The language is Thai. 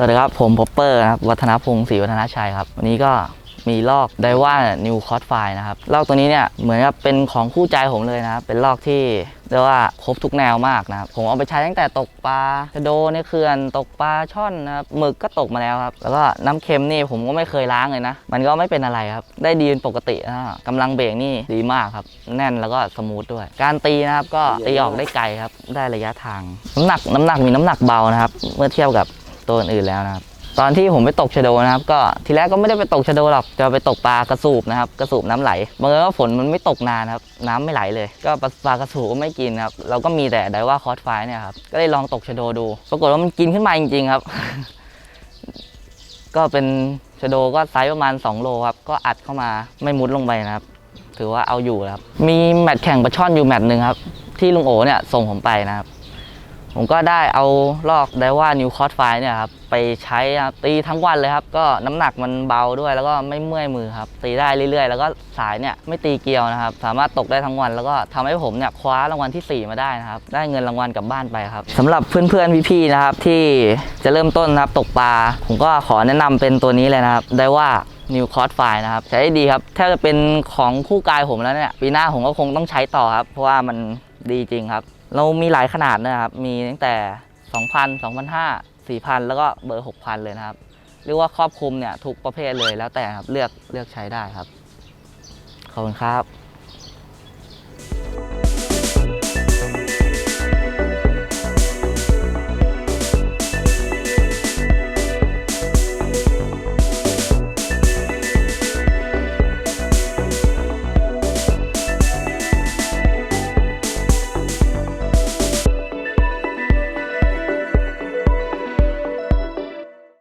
สวัสดีครับ ผมพอปเปอร์นะครับ วัฒนพงศ์ศรีวัฒนชัยครับ วันนี้ก็มีลอกไดว่านิวคอร์สไฟนะครับ ลอกตัวนี้เนี่ยเหมือนกับเป็นของคู่ใจผมเลยนะครับ เป็นลอกที่เรียกว่าครบทุกแนวมากนะครับ ผมเอาไปใช้ตั้งแต่ตกปลาชะโดในเขื่อนตกปลาช่อนนะครับหมึกก็ตกมาแล้วครับ แล้วก็น้ำเค็มนี่ผมก็ไม่เคยล้างเลยนะ มันก็ไม่เป็นอะไรครับ ได้ดีเป็นปกตินะกำลังเบรกนี่ดีมากครับ แน่นแล้วก็สมูทด้วย การตีนะครับก็ตีออกได้ไกลครับ ได้ระยะทาง น้ำหนักน้ำหนักมีน้ำหนักเบานะครับ เมื่อเทียบกับ ตัวอื่นแล้วนะครับ ตอนที่ผมไปตกชะโดนะครับ ก็ทีแรกก็ไม่ได้ไปตกชะโดหรอกจะไปตกปลากระสูบนะครับกระสูบน้ำไหลบังเอิญว่าฝนมันไม่ตกนานครับน้ำไม่ไหลเลย ก็ปลากระสูบก็ไม่กินครับเราก็มีแต่ไดว่าคอสไฟเนี่ยครับก็เลยลองตกชะโดดู ปรากฏว่ามันกินขึ้นมาจริง ๆ ครับ ก็เป็นชะโดก็ไซส์ประมาณ 2 โลครับก็อัดเข้ามาไม่มุดลงไปนะครับ ถือว่าเอาอยู่ครับ มีแมตช์แข่งปลาช่อนอยู่แมตช์หนึ่งครับ ที่ลุงโอเนี่ยส่งผมไปนะครับ ผมก็ได้เอาลอกไดว่านิวคอสไฟเนี่ยครับไปใช้ตีทั้งวันเลยครับ ก็น้ำหนักมันเบาด้วย แล้วก็ไม่เมื่อยมือครับตีได้เรื่อยๆ แล้วก็สายเนี่ยไม่ตีเกลียวนะครับ สามารถตกได้ทั้งวัน แล้วก็ทำให้ผมเนี่ยคว้ารางวัลที่ 4 มาได้นะครับ ได้เงินรางวัลกลับบ้านไปครับสำหรับเพื่อนๆพี่ๆนะครับที่จะเริ่มต้นนะครับตกปลาผมก็ขอแนะนำเป็นตัวนี้เลยนะครับไดว่านิวคอร์สไฟนะครับ ใช้ได้ดีครับแทบจะเป็นของคู่กายผมแล้วเนี่ยปีหน้าผมก็คงต้องใช้ต่อครับ เพราะว่ามันดีจริงครับ เรามีหลายขนาดนะครับ มีตั้งแต่ 2,000 2,500 4,000 แล้วก็เบอร์ 6,000 เลยนะครับ เรียกว่าครอบคลุมเนี่ยทุกประเภทเลยแล้วแต่ครับเลือกเลือกใช้ได้ครับ ขอบคุณครับ